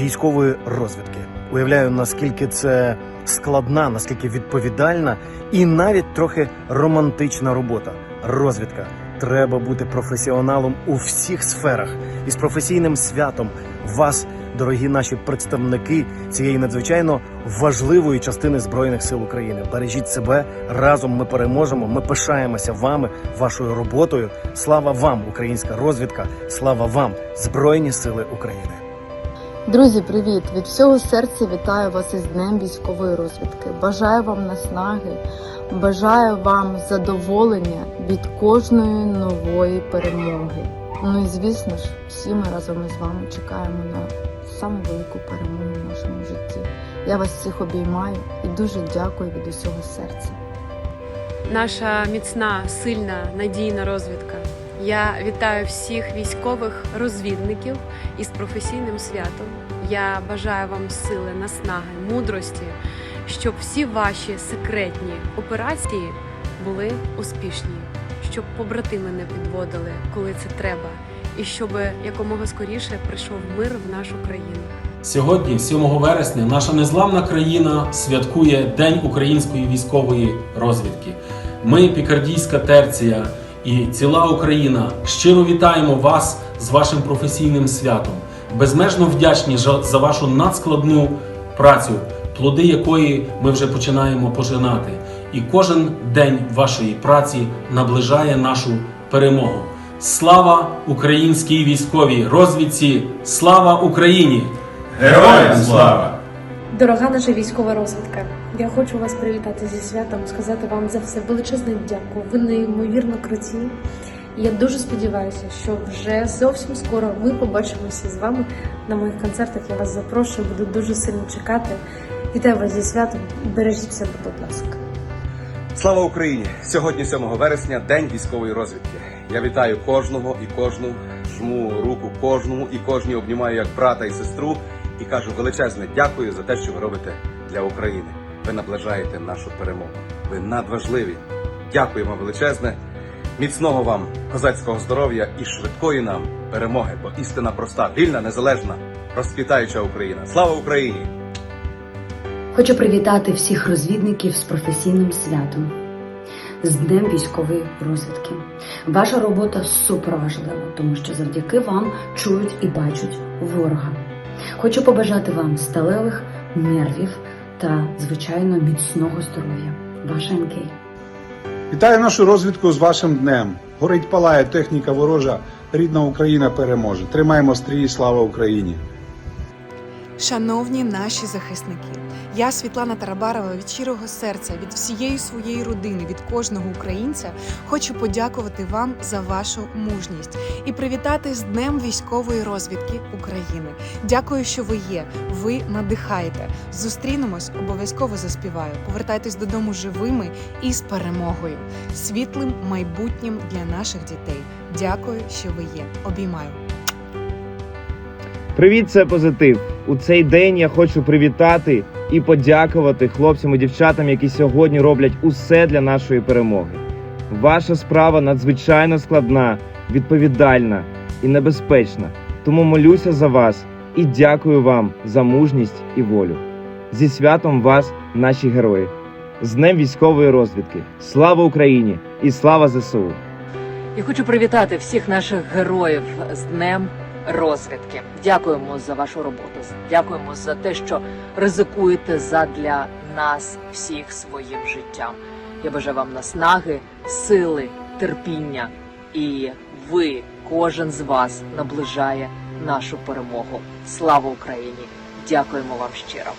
Військової розвідки. Уявляю, наскільки це складна, наскільки відповідальна і навіть трохи романтична робота. Розвідка. Треба бути професіоналом у всіх сферах і з професійним святом вас, дорогі наші представники цієї надзвичайно важливої частини збройних сил України. Бережіть себе разом. Ми переможемо. Ми пишаємося вами, вашою роботою. Слава вам, українська розвідка! Слава вам, Збройні Сили України! Друзі, привіт! Від всього серця вітаю вас із Днем військової розвідки. Бажаю вам наснаги, бажаю вам задоволення від кожної нової перемоги. Ну і звісно ж, всі ми разом із вами чекаємо на саму велику перемогу в нашому житті. Я вас всіх обіймаю і дуже дякую від усього серця. наша міцна, сильна, надійна розвідка. Я вітаю всіх військових розвідників із професійним святом. Я бажаю вам сили, наснаги, мудрості, щоб всі ваші секретні операції були успішні, щоб побратими не підводили, коли це треба, і щоб якомога скоріше прийшов мир в нашу країну. Сьогодні, 7 вересня, наша незламна країна святкує День української військової розвідки. Ми, Пікардійська терція і ціла Україна, щиро вітаємо вас з вашим професійним святом. Безмежно вдячні за вашу надскладну працю, плоди якої ми вже починаємо пожинати. І кожен день вашої праці наближає нашу перемогу. Слава українській військовій розвідці! Слава Україні! Героям слава! Дорога наша військова розвідка, я хочу вас привітати зі святом, сказати вам за все величезне дякую. Ви неймовірно круті. Я дуже сподіваюся, що вже зовсім скоро ми побачимося з вами на моїх концертах. Я вас запрошую, буду дуже сильно чекати. Вітаю вас зі святом. Бережіть себе, будь ласка. Слава Україні! Сьогодні, 7 вересня, День військової розвідки. Я вітаю кожного і кожну, жму руку кожному і кожній обнімаю як брата і сестру і кажу величезне дякую за те, що ви робите для України. Ви наближаєте нашу перемогу. Ви надважливі. Дякуємо величезне. Міцного вам козацького здоров'я і швидкої нам перемоги, бо істина проста, вільна, незалежна, розквітаюча Україна. Слава Україні! Хочу привітати всіх розвідників з професійним святом, з Днем військової розвідки. Ваша робота супер важлива, тому що завдяки вам чують і бачать ворога. Хочу побажати вам сталевих нервів та, звичайно, міцного здоров'я. Ваша НК. Вітаю нашу розвідку з вашим днем. Горить палає техніка ворожа. Рідна Україна переможе. Тримаємо стрій, слава Україні! Шановні наші захисники, я Світлана Тарабарова від щирого серця, від всієї своєї родини, від кожного українця хочу подякувати вам за вашу мужність і привітати з Днем військової розвідки України. Дякую, що ви є. Ви надихаєте. Зустрінемось, обов'язково заспіваю. Повертайтесь додому живими і з перемогою, світлим майбутнім для наших дітей. Дякую, що ви є. Обіймаю. Привіт, це позитив. У цей день я хочу привітати і подякувати хлопцям і дівчатам, які сьогодні роблять усе для нашої перемоги. Ваша справа надзвичайно складна, відповідальна і небезпечна. Тому молюся за вас і дякую вам за мужність і волю. Зі святом вас, наші герої, з Днем військової розвідки. Слава Україні і слава ЗСУ! Я хочу привітати всіх наших героїв з Днем розвідки. Дякуємо за вашу роботу. Дякуємо за те, що ризикуєте задля нас всіх своїм життям. Я бажаю вам наснаги, сили, терпіння, і ви, кожен з вас, наближає нашу перемогу. Слава Україні! Дякуємо вам щиро.